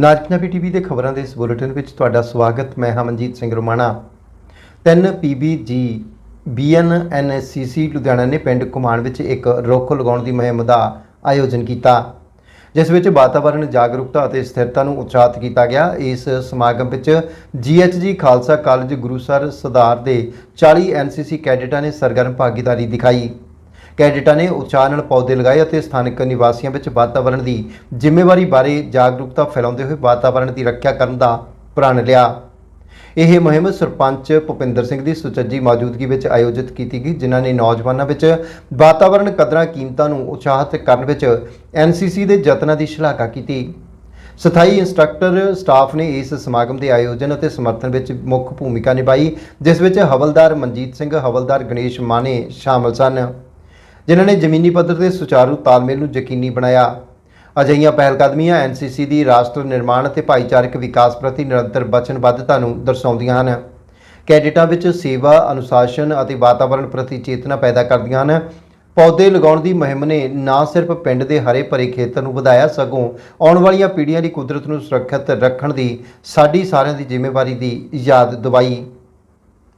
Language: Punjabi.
ਨਾਜ ਪੰਜਾਬੀ ਟੀਵੀ ਦੇ ਖਬਰਾਂ ਦੇ ਇਸ ਬੁਲੇਟਿਨ ਵਿੱਚ ਤੁਹਾਡਾ ਸਵਾਗਤ। ਮੈਂ ਹਾਂ ਮਨਜੀਤ ਸਿੰਘ ਰੋਮਾਣਾ। 3 ਪੀਬੀਜੀ ਬੀਐਨਐਨਸੀਸੀ ਲੁਧਿਆਣਾ ਨੇ ਪਿੰਡ ਕੁਮਾਨ ਵਿੱਚ ਇੱਕ ਰੁੱਖ ਲਗਾਉਣ ਦੀ ਮੁਹਿੰਮ ਦਾ ਆਯੋਜਨ ਕੀਤਾ। ਜਿਸ ਵਿੱਚ ਵਾਤਾਵਰਣ ਜਾਗਰੂਕਤਾ ਅਤੇ ਸਥਿਰਤਾ ਨੂੰ ਉਤਸ਼ਾਹਿਤ ਕੀਤਾ ਗਿਆ। ਇਸ ਸਮਾਗਮ ਵਿੱਚ ਜੀਐਚਜੀ ਖਾਲਸਾ ਕਾਲਜ ਗੁਰੂਸਰ ਸੁਧਾਰ ਦੇ 40 ਐਨਸੀਸੀ ਕੈਡਿਟਾਂ ਨੇ ਸਰਗਰਮ ਭਾਗੀਦਾਰੀ ਦਿਖਾਈ। ਕੈਡਿਟਾਂ ਨੇ ਉਤਸ਼ਾਹ ਨਾਲ ਪੌਦੇ ਲਗਾਏ ਅਤੇ ਸਥਾਨਕ ਨਿਵਾਸੀਆਂ ਵਿੱਚ ਵਾਤਾਵਰਣ ਦੀ ਜ਼ਿੰਮੇਵਾਰੀ ਬਾਰੇ ਜਾਗਰੂਕਤਾ ਫੈਲਾਉਂਦੇ ਹੋਏ ਵਾਤਾਵਰਣ ਦੀ ਰੱਖਿਆ ਕਰਨ ਦਾ ਪ੍ਰਣ ਲਿਆ। ਇਹ ਮੁਹਿੰਮ ਸਰਪੰਚ ਭੁਪਿੰਦਰ ਸਿੰਘ ਦੀ ਸੁਚੱਜੀ ਮੌਜੂਦਗੀ ਵਿੱਚ ਆਯੋਜਿਤ ਕੀਤੀ ਗਈ, ਜਿਨ੍ਹਾਂ ਨੇ ਨੌਜਵਾਨਾਂ ਵਿੱਚ ਵਾਤਾਵਰਣ ਕਦਰਾਂ ਕੀਮਤਾਂ ਨੂੰ ਉਤਸ਼ਾਹਿਤ ਕਰਨ ਵਿੱਚ ਐਨਸੀਸੀ ਦੇ ਯਤਨਾਂ ਦੀ ਸ਼ਲਾਘਾ ਕੀਤੀ। ਸਥਾਈ ਇੰਸਟ੍ਰਕਟਰ ਸਟਾਫ ਨੇ ਇਸ ਸਮਾਗਮ ਦੇ ਆਯੋਜਨ ਅਤੇ ਸਮਰਥਨ ਵਿੱਚ ਮੁੱਖ ਭੂਮਿਕਾ ਨਿਭਾਈ, ਜਿਸ ਵਿੱਚ ਹਵਲਦਾਰ ਮਨਜੀਤ ਸਿੰਘ, ਹਵਲਦਾਰ ਗਣੇਸ਼ ਮਾਨੇ ਸ਼ਾਮਲ ਸਨ। ਜਿਨ੍ਹਾਂ ਨੇ ਜ਼ਮੀਨੀ ਪੱਧਰ ਤੇ ਸੁਚਾਰੂ ਤਾਲਮੇਲ ਨੂੰ ਯਕੀਨੀ ਬਣਾਇਆ। ਅਜਿਹੀਆਂ ਪਹਿਲਕਦਮੀਆਂ ਐਨਸੀਸੀ ਦੀ ਰਾਸ਼ਟਰ ਨਿਰਮਾਣ ਅਤੇ ਭਾਈਚਾਰਕ ਵਿਕਾਸ ਪ੍ਰਤੀ ਨਿਰੰਤਰ ਵਚਨਬੱਧਤਾ ਨੂੰ ਦਰਸਾਉਂਦੀਆਂ ਹਨ। ਕੈਡਿਟਾਂ ਵਿੱਚ ਸੇਵਾ, ਅਨੁਸ਼ਾਸਨ ਅਤੇ ਵਾਤਾਵਰਣ ਪ੍ਰਤੀ ਚੇਤਨਾ ਪੈਦਾ ਕਰਦੀਆਂ ਹਨ। ਪੌਦੇ ਲਗਾਉਣ ਦੀ ਮੁਹਿੰਮ ਨੇ ਨਾ ਸਿਰਫ ਪਿੰਡ ਦੇ ਹਰੇ ਭਰੇ ਖੇਤਰ ਨੂੰ ਵਧਾਇਆ, ਸਗੋਂ ਆਉਣ ਵਾਲੀਆਂ ਪੀੜ੍ਹੀਆਂ ਲਈ ਕੁਦਰਤ ਨੂੰ ਸੁਰੱਖਿਅਤ ਰੱਖਣ ਦੀ ਸਾਡੀ ਸਾਰਿਆਂ ਦੀ ਜ਼ਿੰਮੇਵਾਰੀ ਦੀ ਯਾਦ ਦਿਵਾਈ।